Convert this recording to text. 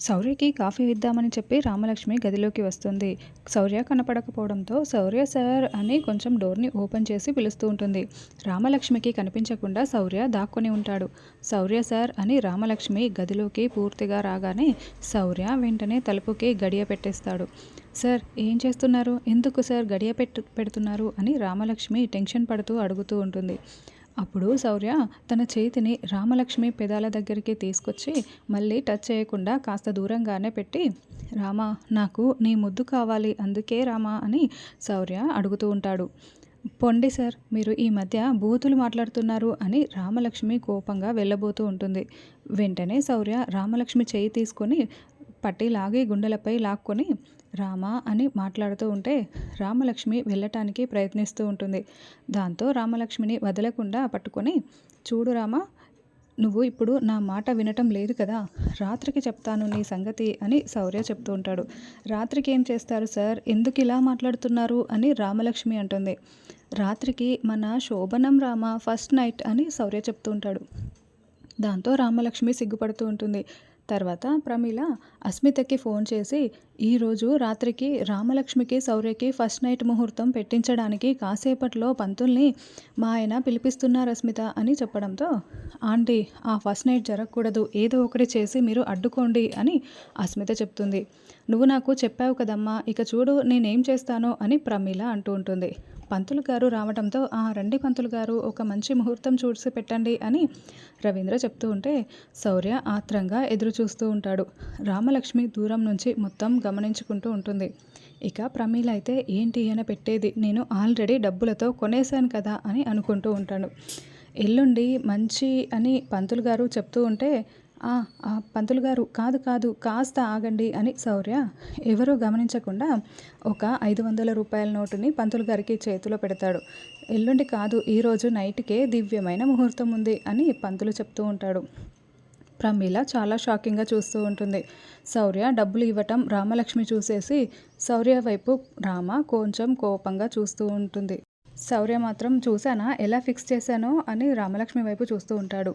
శౌర్యకి coffee ఇద్దామని చెప్పి రామలక్ష్మి గదిలోకి వస్తుంది. శౌర్య కనపడకపోవడంతో శౌర్య సార్ అని కొంచెం డోర్ని ఓపెన్ చేసి పిలుస్తూ ఉంటుంది. రామలక్ష్మికి కనిపించకుండా శౌర్య దాక్కుని ఉంటాడు. శౌర్య సార్ అని రామలక్ష్మి గదిలోకి పూర్తిగా రాగానే శౌర్య వెంటనే తలుపుకి గడియ పెట్టేస్తాడు. సార్ ఏం చేస్తున్నారు? ఎందుకు సార్ గడియ పెట్టు పెడుతున్నారు? అని రామలక్ష్మి టెన్షన్ పడుతూ అడుగుతూ ఉంటుంది. అప్పుడు శౌర్య తన చేతిని రామలక్ష్మి పెదాల దగ్గరికి తీసుకొచ్చి మళ్ళీ టచ్ చేయకుండా కాస్త దూరంగానే పెట్టి రామా నాకు నీ ముద్దు కావాలి అందుకే రామా అని శౌర్య అడుగుతూ ఉంటాడు. పొండి సార్ మీరు ఈ మధ్య బూతులు మాట్లాడుతున్నారు అని రామలక్ష్మి కోపంగా వెళ్ళబోతూ ఉంటుంది. వెంటనే శౌర్య రామలక్ష్మి చేయి తీసుకొని పట్టి లాగి గుండెలపై లాక్కొని రామ అని మాట్లాడుతూ ఉంటే రామలక్ష్మి వెళ్ళటానికి ప్రయత్నిస్తూ ఉంటుంది. దాంతో రామలక్ష్మిని వదలకుండా పట్టుకొని చూడు రామ నువ్వు ఇప్పుడు నా మాట వినటం లేదు కదా రాత్రికి చెప్తాను నీ సంగతి అని శౌర్య చెప్తూ ఉంటాడు. రాత్రికి ఏం చేస్తారు సార్? ఎందుకు ఇలా మాట్లాడుతున్నారు? అని రామలక్ష్మి అంటుంది. రాత్రికి మన శోభనం రామ ఫస్ట్ నైట్ అని శౌర్య చెప్తూ ఉంటాడు. దాంతో రామలక్ష్మి సిగ్గుపడుతూ ఉంటుంది. తర్వాత ప్రమీల అస్మితకి ఫోన్ చేసి ఈరోజు రాత్రికి రామలక్ష్మికి శౌర్యకి ఫస్ట్ నైట్ ముహూర్తం పెట్టించడానికి కాసేపట్లో పంతుల్ని మా ఆయన పిలిపిస్తున్నారు అస్మిత అని చెప్పడంతో ఆంటీ ఆ ఫస్ట్ నైట్ జరగకూడదు. ఏదో ఒకటి చేసి మీరు అడ్డుకోండి అని అస్మిత చెప్తుంది. నువ్వు నాకు చెప్పావు కదమ్మా ఇక చూడు నేనేం చేస్తానో అని ప్రమీల అంటూ ఉంటుంది. పంతులు గారు రావడంతో ఆ రండి పంతులు గారు ఒక మంచి ముహూర్తం చూసి పెట్టండి అని రవీంద్ర చెప్తూ ఉంటే శౌర్య ఆత్రంగా ఎదురు చూస్తూ ఉంటాడు. రామలక్ష్మి దూరం నుంచి మొత్తం గమనించుకుంటూ ఉంటుంది. ఇక ప్రమీల అయితే ఏంటి అని పెట్టేది? నేను ఆల్రెడీ డబ్బులతో కొనేశాను కదా అని అనుకుంటూ ఉంటాను ఎల్లుండి మంచి అని పంతులు గారు చెప్తూ ఉంటే పంతులు గారు కాదు కాదు కాస్త ఆగండి అని శౌర్య ఎవరూ గమనించకుండా ఒక ఐదు వందల రూపాయల నోటుని పంతులు గారికి చేతిలో పెడతాడు. ఎల్లుండి కాదు ఈరోజు నైట్కే దివ్యమైన ముహూర్తం ఉంది అని పంతులు చెప్తూ ఉంటాడు. ప్రమీల చాలా షాకింగ్గా చూస్తూ ఉంటుంది. శౌర్య డబ్బులు ఇవ్వటం రామలక్ష్మి చూసేసి శౌర్య వైపు రామ కొంచెం కోపంగా చూస్తూ ఉంటుంది. శౌర్య మాత్రం చూశానా? ఎలా ఫిక్స్ చేశానో? అని రామలక్ష్మి వైపు చూస్తూ ఉంటాడు.